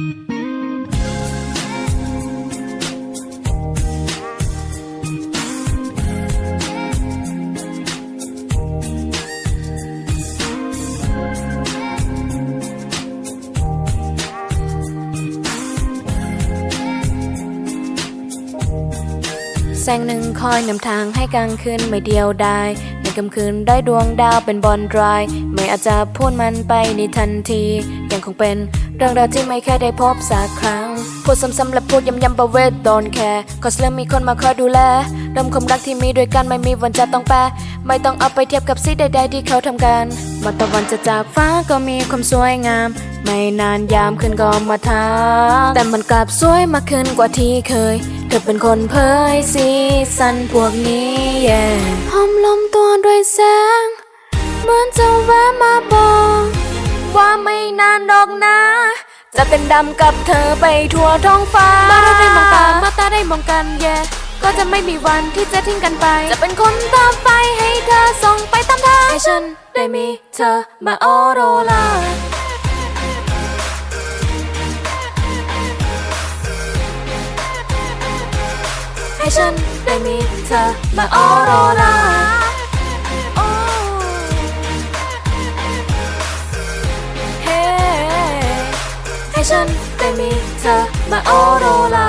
แสงหนึ่งคอยนำทางให้กลางคืนไม่เดียวดาย ค่ำคืนได้ดวงดาวเป็นบอลดราย ไม่อาจจะพูดมันไปในทันที ยังคงเป็นเรื่องราวที่ไม่เคยได้พบสักครั้ง พูดซ้ำๆและพูดย้ำๆประเวทโดนแคร์ก็เริ่มมีคนมาคอยดูแลเริ่มความรักที่มีด้วยกันไม่มีวันจะต้องแปรไม่ต้องเอาไปเทียบกับสิ่งใดๆที่เขาทำกันมาตะวันจะจากฟ้าก็มีความสวยงาม ไม่นานยามคืนก็มาทามแต่มันกลับสวยมากขึ้นกว่าที่เคย เธอเป็นคนเผยสีสันพวกนี้ yeah หอมลม ด้วยแสง เหมือนจะแวะมาบอก ว่าไม่นานดอกนะ จะเป็นดำกับเธอไปทั่วท้องฟ้าเมื่อเราได้มองตาเมื่อตาได้มองกันแย่ก็จะไม่มีวันที่จะทิ้งกันไป จะเป็นคนต่อไปให้เธอส่งไปตามทางให้ฉันได้มีเธอมาออโรลาให้ฉันได้มีเธอมาออโรรา ฉันได้มีเธอมาออโรรา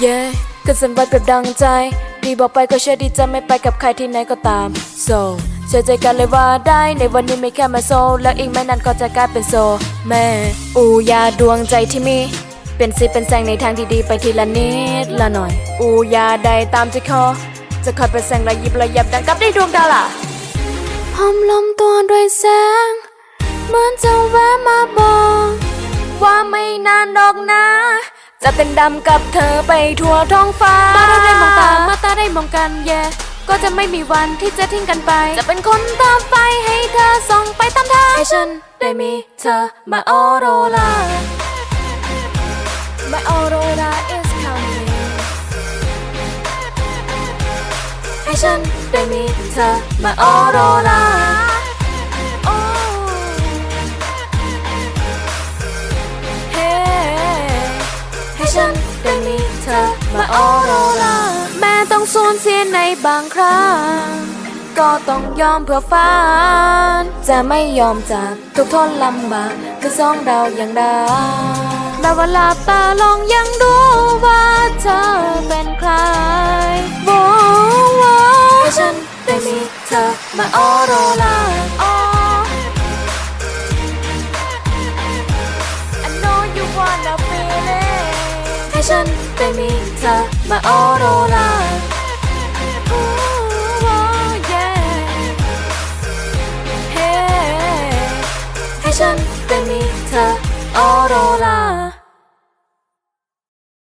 เย่ก็สันไว้แบบดังใจพี่บอกไปก็เชื่อดีจะไม่ไปกับใครที่ไหนก็ตาม so เชื่อใจกันเลยว่าได้ในวันนี้ไม่แค่มาโซ แล้วอีกไม่นานก็จะกลายเป็นโซ แม่ อูยาดวงใจที่มีเป็นสีเป็นแสงในทางที่ดีไปทีละนิดละหน่อย อูยาใดตามใจคอจะคอยเป็นแสงระยิบระยับดังกับได้ดวงดาวล่ะหอมลมตัวด้วยแสง เหมือนจะแวะมาบอก ว่าไม่นานดอกนะ จะเป็นดำกับเธอไปทั่วท้องฟ้าเมื่อเราได้มองตาเมื่อตาได้มองกันแย่ ก็จะไม่มีวันที่จะทิ้งกันไป จะเป็นคนต่อไปให้เธอส่งไปตามทางให้ฉันได้มีเธอมาออโรลา My aurora is coming ให้ฉันได้มีเธอมาออโรรา มาออโรราแม้ต้องสูญเสียในบางครั้ง ก็ต้องยอมเพื่อฝัน จะไม่ยอมจากทุกทนลำบากคือสองดาวอย่างดาวแม้ว่าหลับตาลองยังรู้ว่าเธอเป็นใครโว้โว้ฉันได้มีเธอมาออโรลา ฉันได้มีเธอมาออโรลา